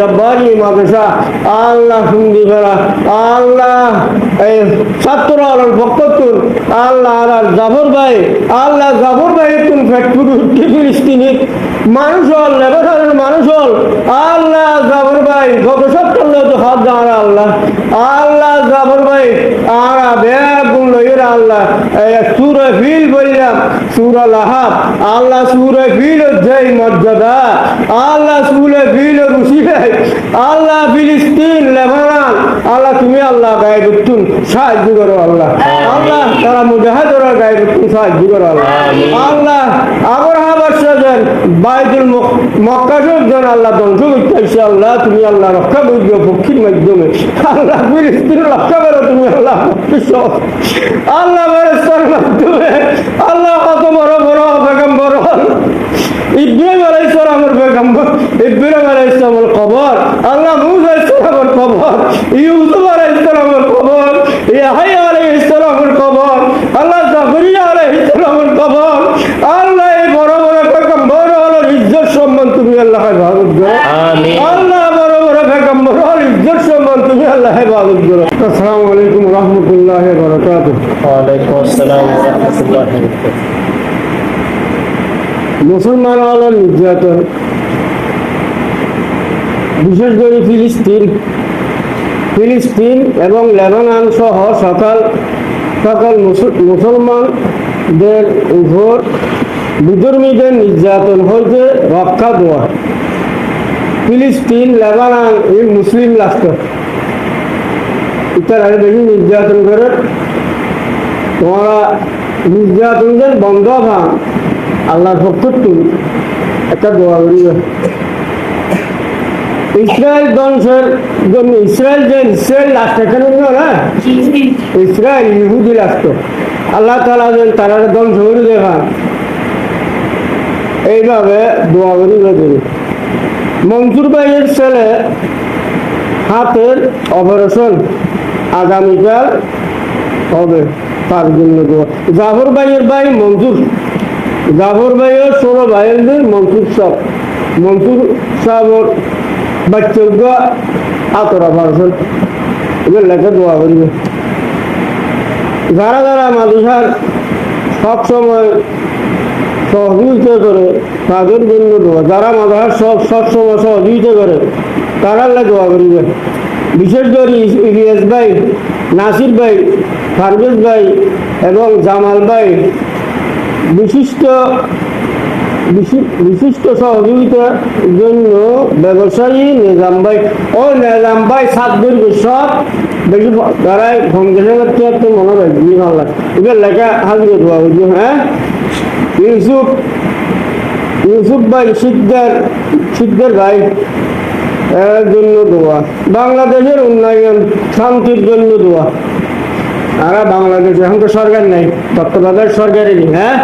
জব্বারি আল্লাহ সুন্দি ফেরা আল্লাহ, এই ছাত্র আলোর জাফর ভাই, আল্লাহ জাফর ভাই তুন ফ্যাক্টরি ফিলিস্তিনি মানুষ হল লেবাননের মানুষ হল। আল্লাহ জাফর ভাই, গত সপ্তাহে তো হাত আল্লাহ। আল্লাহ জাফর ভাই, আরা লইরা আল্লাহ সুরে ফিল বললাম সুরা লাহাব আল্লাহ সুরে ফিল জয় মর্যাদা আল্লাহ সুরে ফিল আল্লাহ ফিলিস্তিন লেবানান আল্লাহ তুমি আল্লাহ গায়ে উঠুন সাহায্য করো আল্লাহ। আল্লাহ তারা মুজাহিদরা গায়ে উঠুন সাহায্য করো আল্লাহ। আল্লাহ আবরাহা বাদশাহ দেন বাইতুল মক- মক্কা শরীফ দেন আল্লাহ ধ্বংস করতে আসছে আল্লাহ তুমি আল্লাহ রক্ষা করবে পক্ষীর মাধ্যমে আল্লাহ ফিলিস্তিন রক্ষা করো তুমি আল্লাহ। আল্লাহ বেরেস্তার মাধ্যমে আল্লাহ কত বড় বড় পেগম্বর ইব্রাহিম আলাইসালামের পেগম্বর ইব্রাহিম আলাইসালামের কবর আল্লাহ মুসা ইসলামের কবর ইউসুফ আলাইসালামের কবর ইয়াহাইয়া আলাইসালামের কবর আল্লাহ জাফরিয়া আলাইসালামের কবর আল্লাহ ভাগত করো। আল্লাহ বড় বড় পেগম্বর ইজ্জত সম্মান তুমি আল্লাহ ভাগত করো। আসসালামু আলাইকুম রহমতুল্লাহ বরকাতুহ। ওয়ালাইকুম আসসালাম ওয়া রাহমাতুল্লাহি ওয়া বারাকাতুহু। মুসলমান হল নির্যাতন। বিশেষ করে ফিলিস্তিন। ফিলিস্তিন এবং লেবানন সহ সকল সকল মুসল- মুসলমানদের উপর বিধর্মীদের নির্যাতন হইতে রক্ষা দেওয়া। ফিলিস্তিন লেবানন এই মুসলিম রাষ্ট্র। ইত্যাদি বেশি নির্যাতন করে। তোমরা নির্যাতনদের বন্ধ ভাঙ আল্লাহর পক্ষ তুমি একটা দোয়া করিবে। ইসরায়েল ধ্বংসের জন্য ইসরায়েল যে ইসরায়েল রাষ্ট্র এখানে না? ইসরায়েল ইহুদি রাষ্ট্র। আল্লাহ তালা যেন তারা ধ্বংস করে দেখান এইভাবে দোয়া তুমি মনসুর ভাইয়ের ছেলে হাতের অপারেশন আগামীকাল হবে, তার জন্য দোয়া। জাফর ভাইয়ের ভাই মনসুর। জাফর ভাইয়ের ষোলো ভাইয়ের মনসুর সাহ। মনসুর সাহর বাচ্চা আতর অপারেশন এগুলো লেখা দোয়া করবে। যারা যারা মাদুসার সবসময় সহযোগিতা করে, তাদের জন্য দোয়া। যারা মাদার সব সবসময় সহযোগিতা করে, তারা আল্লাহ দোয়া করিবে। বিশেষ করে ইলিয়াস ভাই, নাসির ভাই, ফারবেজ ভাই এবং জামাল ভাই, বিশিষ্ট বিশি- বিশিষ্ট সহযোগিতার জন্য ব্যবসায়ী নিজাম ভাই। ও নিজাম ভাই সাত সাতদের সব বেশি তারাই করতে মনে রাখবি ভালো লাগে। লেখা হাজির হ্যাঁ? ইউসুফ ইউসুফ ভাই সিদ্ধার সিদ্ধার ভাই, এর জন্য দোয়া। বাংলাদেশের উন্নয়ন, শান্তির জন্য দোয়া। আর বাংলাদেশে এখন তো সরকার নেই, তত্ত্বাবধায়ক সরকারই নেই হ্যাঁ?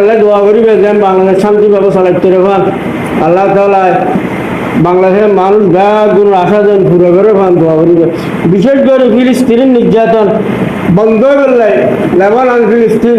আল্লাহ দোয়া করিবে যে বাংলাদেশ শান্তি ব্যবস্থা লাগতে রে ভান আল্লাহ তালা বাংলাদেশের মানুষ ব্যাগুলো আশা যেন পুরো করে ভান দোয়া করিবে। বিশেষ করে ফিলিস্তিনের নির্যাতন বন্ধ গেলে, লেবানন, ফিলিস্তিন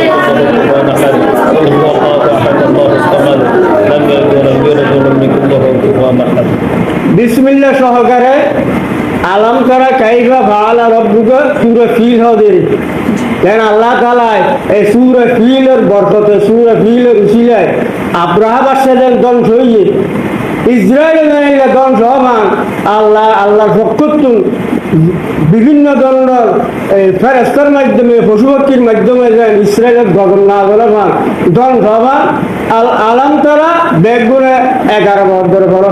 বিসমিল্লাহ সহকারে আলাম করা কাইফা ফাআলা রব্বুকা সূরা ফিল হদের। কেন আল্লাহ তাআলায় এই সূরা ফিলের বরকতে, সূরা ফিলের উসিলায় আব্রাহা বাদশাদের ধ্বংস হইয়ে ইসরায়েলের নাইলে ধ্বংস হবান আল্লাহ, আল্লাহর পক্ষতুন বিভিন্ন ধরনের ফেরেস্তার মাধ্যমে পশু পাখির মাধ্যমে যেন ইসরায়েলের গগন না পান ধ্বংস হবান আল, আলাম তারা বেগুনে এগারো বার ধরে পড়ো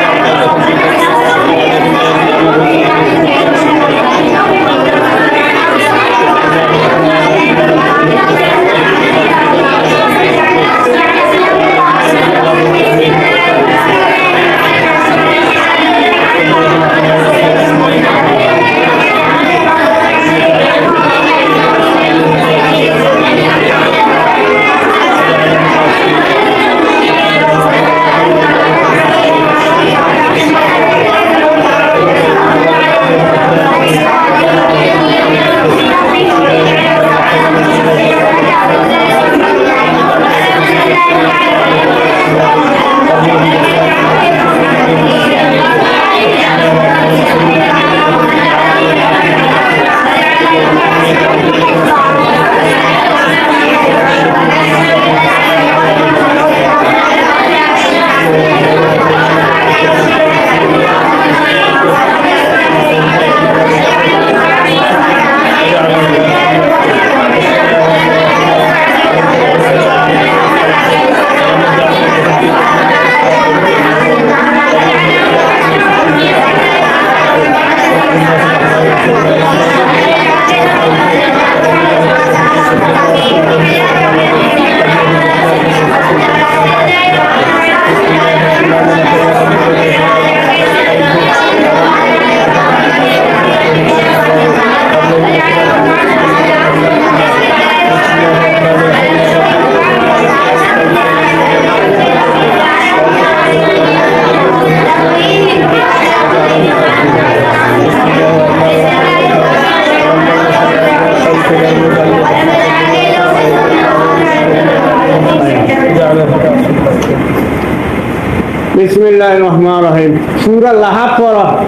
الله الرحمن الرحيم سورة لها قرأ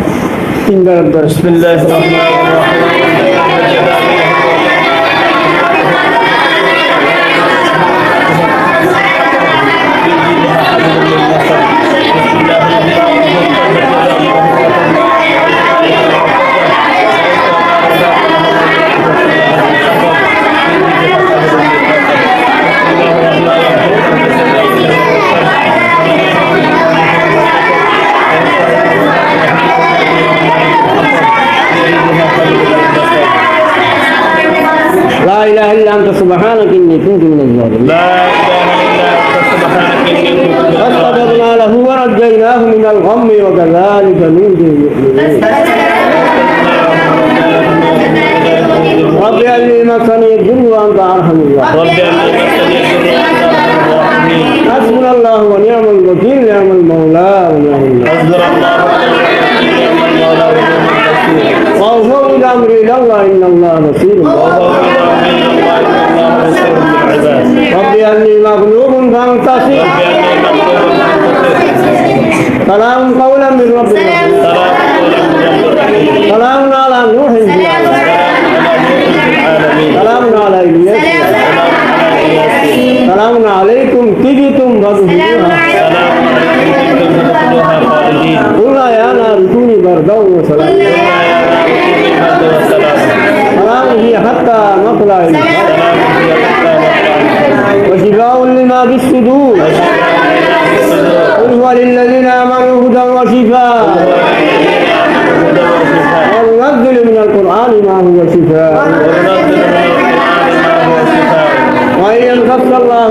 بسم الله الرحمن الرحيم أنت سبحانك إني كنت من الظالمين. لا إله إلا أنت سبحانك إني كنت من الظالمين. فاستجبنا له ونجيناه من الغم وكذلك ننجي المؤمنين. رب أني مكني الضر وأنت أرحم الله رب أني مسني الضر وأنت أرحم الله. حسبنا الله ونعم الوكيل نعم المولى ونعم النصير حسبنا الله ونعم نعم المولى ونعم النصير وأوفوا الأمر إلى الله إن الله نصير الله ان الله بصير بالعباد رب أني مغلوب فانتصر رب اني مغلوب سلام قولا من رب العالمين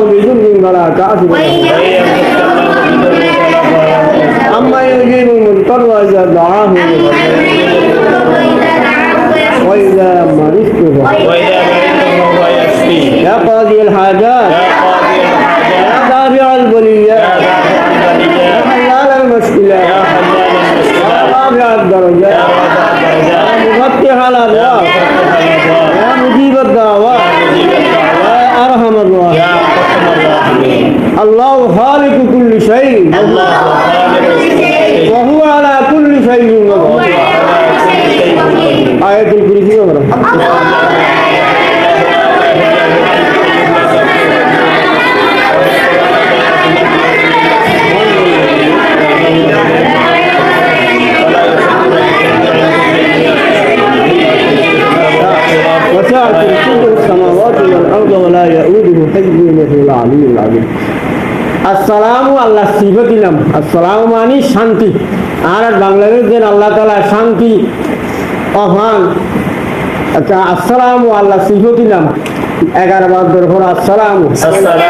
الله بذل ولا كأس أما يجيب المضطر إذا دعاه وإذا مرضت فهو يشفين يا قاضي الحاجات. يا تابع البليات يا حلال المشكلات يا رافع الدرجات يا مفتح الأبواب. Allahu আসসালাম আল্লাহ শিব দিলাম। আসসালাম মানি শান্তি। আর বাংলাদেশ আল্লাহ তালা শান্তি অহান আচ্ছা আসসালাম আল্লাহ শিব দিলাম। এগারো বাদ আসসালাম। আসসালাম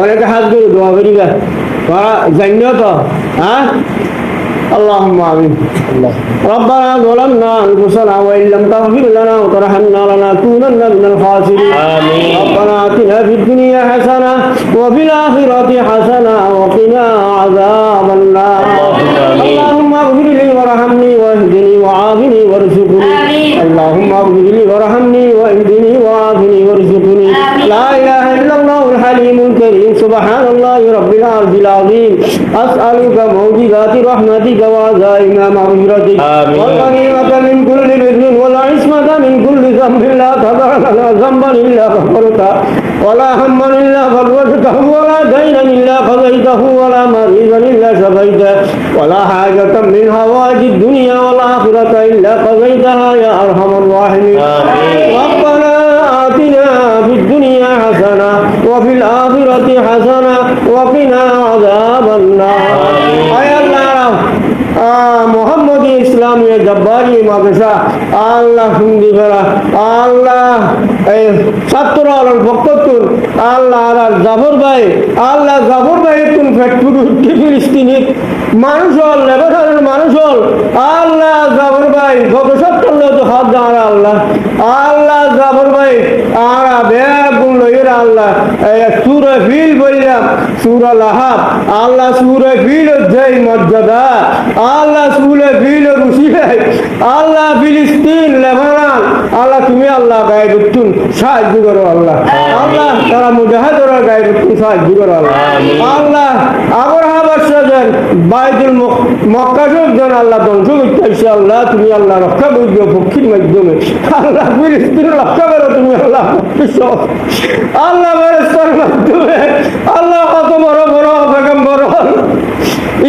অনেকে হাত করে দোয়া করিবা জানিও তো হ্যাঁ اللهم امين الله ربنا ظلمنا انفسنا وان لم تغفر لنا وترحمنا لنكونن من الخاسرين آمين. ربنا اتنا في الدنيا حسنه وفي الاخره حسنه وقنا عذاب النار اللهم آمين. اللهم اغفر لي وارحمني سبحان الله رب العرش العظيم. أسألك موجبات رحمتك وعزائم مغفرتك. آمين. والغنيمة من كل بر والعصمة من كل ذنب لا تدع لنا ذنبا إلا غفرته. ولا هما إلا فرجته ولا دينا إلا قضيته ولا مريضا إلا شفيته. ولا حاجة من هوائج الدنيا والآخرة إلا قضيتها يا أرحم الراحمين. آمين. وفي الآخرة حسنة وقنا عذاب النار آمين. أي الله মোহাম্মদ ইসলাম জব্বারি মাদ্রাসা আল্লাহ হিন্দি ফেরা আল্লাহ এই ছাত্র আলোর বক্তব্য আল্লাহ আর জাফর ভাই আল্লাহ জাফর ভাই তুন ফেটপুর ফিলিস্তিনি মানুষ হল লেবাননের মানুষ হল আল্লাহ জাফর ভাই গত সপ্তাহ তো হাত দাঁড়া আল্লাহ আল্লাহ জাফর ভাই আরা বেয়া গুণ লইয়ের আল্লাহ সুরে ফিল বললাম সুরা লাহাব আল্লাহ সুরে ফিল অধ্যায় মর্যাদা আল্লাহ সুরে ফিল রুশিয়ায় আল্লাহ ফিলিস্তিন লেবানান আল্লাহ তুমি আল্লাহ গায়ে উঠুন সাহায্য করো আল্লাহ। আল্লাহ তারা মুজাহিদরা গায়ে উঠুন সাহায্য করো আল্লাহ। আল্লাহ আবরাহা বাদশাহ দেন বাইতুল মক- মক্কা শরীফ দেন আল্লাহ ধ্বংস করতে আসছে আল্লাহ তুমি আল্লাহ রক্ষা করবে পক্ষীর মাধ্যমে আল্লাহ ফিলিস্তিন রক্ষা করো তুমি আল্লাহ আল্লাহ বেরেস্তার মাধ্যমে আল্লাহ কত বড় বড় পেগম্বর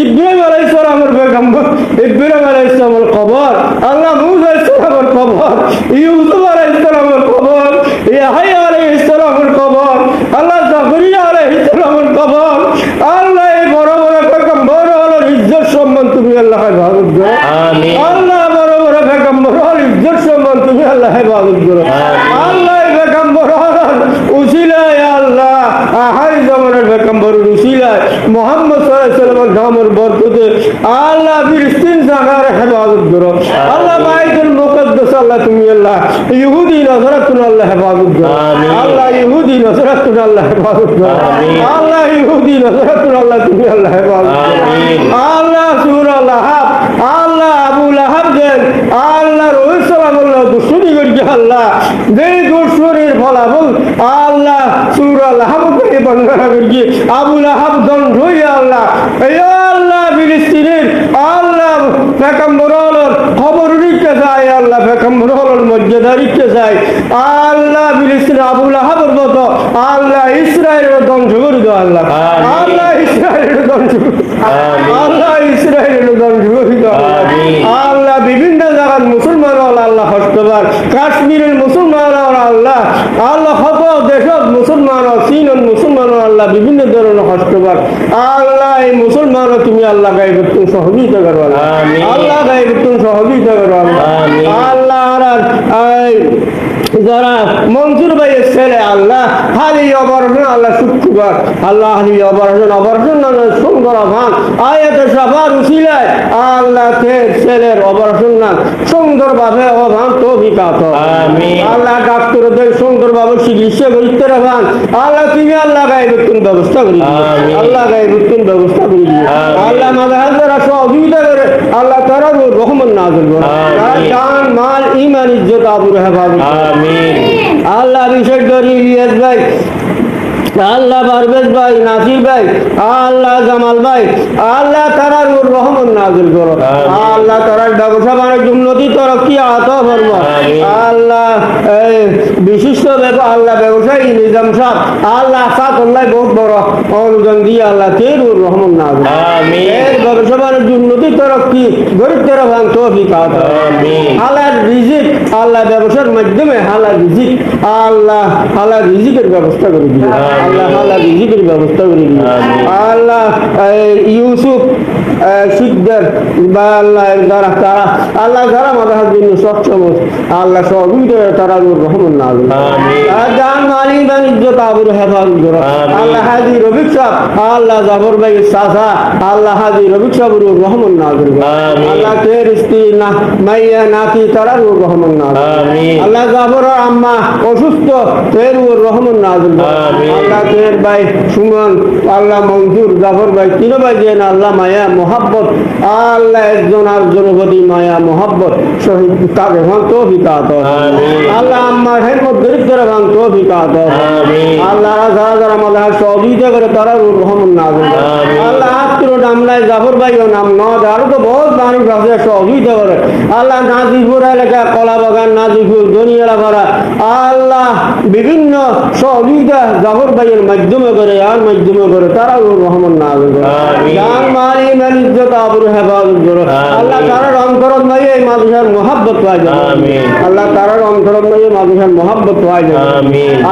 ইব্রাহিম আলাইহিস সালামের পেগম্বর ইব্রাহিম আলাইহিস সালামের কবর আল্লাহ আলাইহিস সালামের কবর ইউসুফ আলাইহিস সালামের কবর ইয়াহইয়া আলাইহিস সালামের কবর আল্লাহ জাকরিয়া আলাইহিস সালামের কবর আল্লাহ এই বড় বড় পেগম্বর হলো ইজ্জত সম্মান তুমি আল্লাহ হেফাজত করো আমিন। আল্লাহ বড় বড় পেগম্বর হল ইজ্জত সম্মান তুমি আল্লাহ হেফাজত করো আমিন। আল্লাহ এই পেগম্বর হল উসিলায় আল্লাহ আহাই জমানের পেগম্বর উসিলায় মোহাম্মদ সাল্লাল্লাহু নামের বরকতে আল্লাহ ফিলিস্তিন জায়গার হেফাজত করো। আল্লাহ বাইতুল মুকদ্দাস আল্লাহ তুমি আল্লাহ ইহুদি নজরাতুন আল্লাহ হেফাজত করো। আল্লাহ ইহুদি নজরাতুন আল্লাহ হেফাজত করো। আল্লাহ ইহুদি নজরাতুন আল্লাহ তুমি আল্লাহ হেফাজত করো। আল্লাহ সুরা লাহাব আল্লাহ আবু লাহাব দেন আল্লাহ রহিত সালামুল্লাহ দুশ্মনী করিছে আল্লাহ যে দুশ্মনীর ফলাফল আল্লাহ সুরা লাহাব থেকে বর্ণনা করিছে আবু লাহাব দণ্ড হইয়া আল্লাহ। আল্লাহ ফিলিস্তিনের আল্লাহ পেকাম্বর খবর নিতে আল্লাহ পেকাম্বর মর্যাদা নিতে যায়। আল্লাহ ফিলিস্তিন মতো আল্লাহ ইসরায়েলের ধ্বংস করে দাও আল্লাহ। আল্লাহ ইসরায়েলের ধ্বংস করে দাও। আমিন। আল্লাহ ইসরায়েলের ধ্বংস করে দাও আমিন। আল্লাহ বিভিন্ন জায়গার মুসলমান হল আল্লাহ হস্তবার কাশ্মীরের মুসলমান হল আল্লাহ আল্লাহ হত দেশত মুসলমান হল চীনত মুসলমান হল আল্লাহ বিভিন্ন ধরনের হস্তবার আল্লাহ এই মুসলমান তুমি আল্লাহ গায়ে তুমি সহযোগিতা করো আল্লাহ। গায়ে গাইব তুমি সহযোগিতা করো আল্লাহ। আল্লাহ যারা মনসুর ভাইয়ের ছেলে আল্লাহ হালি অপারেশন আল্লাহ শুক্রবার। আল্লাহ হালি অপারেশন অপারেশন সুন্দর ভান আয়াতে সাফার উচিলায় আল্লাহ ছেলের অপারেশন না সুন্দরভাবে অভান তো আমিন। আল্লাহ ডাক্তারদের সুন্দরভাবে চিকিৎসা করতে রাখান। আল্লাহ তুমি আল্লাহ গায়ে বেতন ব্যবস্থা করি আল্লাহ গায়ে বেতন ব্যবস্থা করি আল্লাহ সহযোগিতা করে আল্লাহ তারা রহমান নাজল করে। আমিন। মাল ইমান ইজ্জত আবু হেফাজত আমিন আল্লাহ বিশেষ করে ইলিয়াস ভাই আল্লাহ পারভেজ ভাই নাসির ভাই আল্লাহ জামাল ভাই আল্লাহ তারা রহমান নাজিল করো। আল্লাহ তারার ব্যবসা বাণিজ্য উন্নতি তরক্কি আত আমিন। আল্লাহ এই বিশিষ্ট আল্লাহ ব্যবসায়ী নিজাম সাহ আল্লাহ সাত আল্লাহ বহুত বড় অনুদান দিয়ে আল্লাহ তের রহমান নাজিল ব্যবসা বাণিজ্য উন্নতি তরক্কি গরিব তেরা ভাঙ তৌফিক আত আমিন। হালাল রিজিক আল্লাহ ব্যবসার মাধ্যমে হালাল রিজিক আল্লাহ হালাল রিজিকের ব্যবস্থা করে আমিন। আল্লাহ আল্লাহ রিজিকের ব্যবস্থা করে আমিন। আল্লাহ ইউসুফ শিকদার বা আল্লাহ যারা তারা আল্লাহ যারা মাথার জন্য সক্ষম আল্লাহ সবই তারা রহমান না জান মালি বাণিজ্য তাবুর হেফাজত করো। আল্লাহ হাজি রবিক সাহ আল্লাহ জাফর ভাই সাসা আল্লাহ হাজি রবিক সাহ রহমান না। আল্লাহ তের স্ত্রী না মাইয়া নাতি তারা রহমান না আল্লাহ জাফর আম্মা অসুস্থ তের রহমান না আমিন। আল্লাহ ভাই সুমন আল্লাহ মঞ্জুর জাফর ভাই তিন ভাই যেন আল্লাহ মায়া মোহাব্বত আল্লাহ একজন আর জনপতি মায়া মোহাব্বত শহীদ তাকে আল্লাহ বিকাত আল্লাহ যারা যারা আমাদের সহযোগিতা করে তারা রহমান না আল্লাহ আত্মীয় নাম নাই জাফর ভাইও নাম নদ আরও তো বহুত মানুষ আছে সহযোগিতা করে। আল্লাহ নাজিপুর এলাকা কলা বাগান নাজিপুর পাড়া আল্লাহ বিভিন্ন সহযোগিতা জাফর ভাইয়ের মাধ্যমে করে আর মাধ্যমে করে তারা রহমান না মেলিজ্জত আবরু হেফাজত করো। আল্লাহ তারার অন্তরত নাই এই মানুষের মহাব্বত আল্লাহ তারার অন্তরত নাই এই মানুষের মহাব্বত।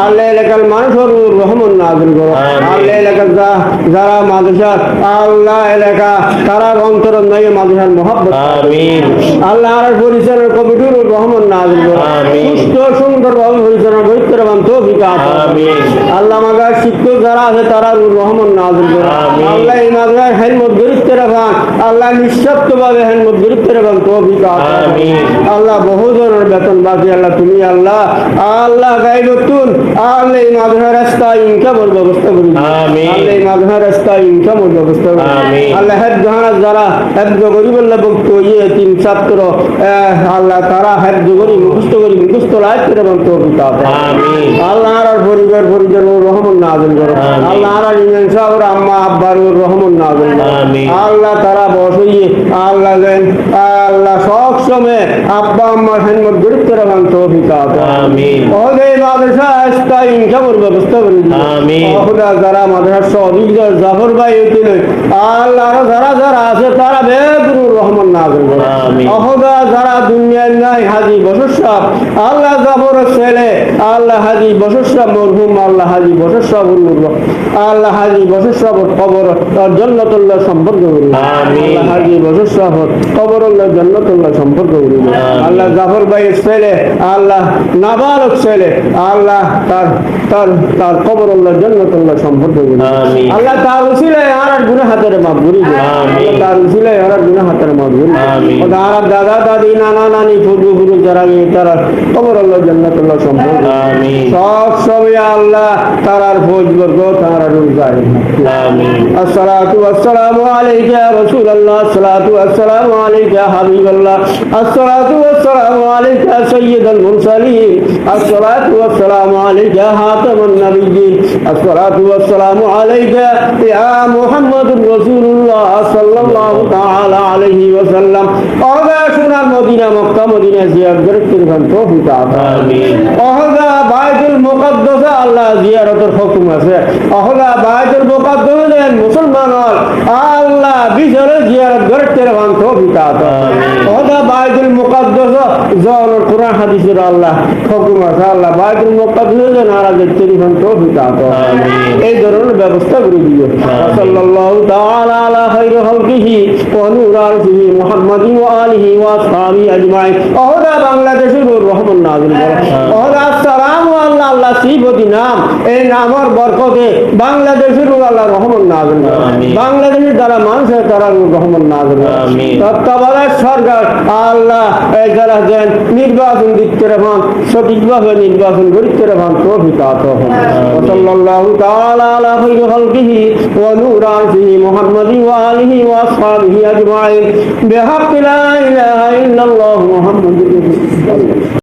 আল্লাহ এলাকার মানুষের রহমান নাজিল করো। আমিন। আল্লাহ এলাকার যারা মাদ্রাসার আল্লাহ এলাকা তারার অন্তরত নাই এই মানুষের মহাব্বত আল্লাহ আর পরিচালনা কমিটির রহমান নাজিল করো। সুস্থ সুন্দরভাবে পরিচালনা করতে পারেন তো বিকাশ আল্লাহ মাগার শিক্ষক যারা আছে তারা রহমান নাজিল করো। আল্লাহ এই মাদ্রাসার হেলমত গরিবতে রাখান আল্লাহ নিঃস্বার্থ ভাবে হেলমত গরিবতে রাখান তো বিকাশ আমিন। আল্লাহ বহুজনের বেতন বাকি আল্লাহ তুমি আল্লাহ আল্লাহ গাই নতুন আল্লাহ এই মাদ্রাসার রাস্তায় ইনকামের ব্যবস্থা করি আমিন। আল্লাহ এই মাদ্রাসার রাস্তায় ইনকামের ব্যবস্থা করি আমিন। আল্লাহ হেদ জাহানা যারা হেদ গরিব আল্লাহ ভক্ত ইয়ে তিন ছাত্র আল্লাহ তারা হেদ করি মুখস্থ করি মুখস্থ লাইফ করে এবং তো আল্লাহ আর পরিবার পরিজন ও রহমান নাজল করো আমিন। আল্লাহ আর ইমান সাহেব আম্মা আব্বার ও রহমান নাজল করো আমিন। আল্লাহ তারা বসইয়ে আল্লাহ দেন আল্লাহ সব সময় আব্বা আম্মার হেনমত তৌফিক আমিন। মাদ্রাসা ব্যবস্থা আমিন। যারা সহযোগিতা জাফর ভাই হইছিল আল্লাহ যারা যারা আছে তারা বেগুরুর রহমান নাজল করো আমিন। অহদা যারা দুনিয়ার নাই হাজি বসর সাহ আল্লাহ জাফর ছেলে আল্লাহ হাজি বসর সাহ মরহুম আল্লাহ হাজি বসর সাহ আল্লাহ হাজি বসর সাহ কবর জন্নতুল্লাহ সম্পর্ক আমিন। আল্লাহ হাজি বসর সাহ কবর আল্লাহ জন্নতুল্লাহ সম্পর্ক করি আল্লাহ জাফর ভাইয়ের ছেলে ছেলে আল্লাহ নাবালক ছেলে আল্লাহ তার তার তার কবর আল্লাহর জন্নত আল্লাহ সম্পর্ক আল্লাহ তার উচিলে আর আর গুণে হাতের মাপ গুরি তার উচিলে আর আর গুণে হাতের মাপ গুরি আর দাদা দাদি নানা নানি পূর্ব পুরুষ যারা তারা কবর আল্লাহর জন্নত আল্লাহ সম্পর্ক সব সবই আল্লাহ তার আর ফৌজ বর্গ তারার রোজগার আসসালাতু আসসালামু আলাইকা রাসূলুল্লাহ আসসালাতু আসসালামু আলাইকা হাবিবুল্লাহ আসসালাতু আসসালামু আলাইকা حبيب الله الصلاة والسلام عليك يا سيد المرسلين الصلاة والسلام عليك يا خاتم النبيين الصلاة والسلام عليك يا محمد رسول الله صلى الله تعالى عليه وسلم أوغا شنا مدينة مكة مدينة زيارة করতে গান তৌফিক আতা আমিন অহদা বাইতুল মুকদ্দাস আল্লাহ জিয়ারতের হুকুম আছে অহদা বাইতুল মুকদ্দাস দেন মুসলমান হল আল্লাহ বিচারে জিয়ারত করতে রাখেন তৌফিক আতা আমিন। অহদা বাইতুল মুকাদ্দাস জন কোরআন হাদিসের আল্লাহ হুকুম আল্লাহ বাইদুল মুকাদ্দাস দেন আর দেখতে রাখেন তৌফিক আতা এই ধরনের ব্যবস্থা করে দিও। সাল্লাল্লাহু তাআলা আলা খাইরুল খালকিহি ওয়া নূর আরশিহি মুহাম্মাদি ওয়া আলিহি ওয়া আসহাবিহি আজমাইন। ওহদা বাংলাদেশের রহমান নাযিল করো ওহদা আসসালামু আল্লাহ নির্বাচন দিতে রহমান সঠিকভাবে নির্বাচন করতে রহমান তো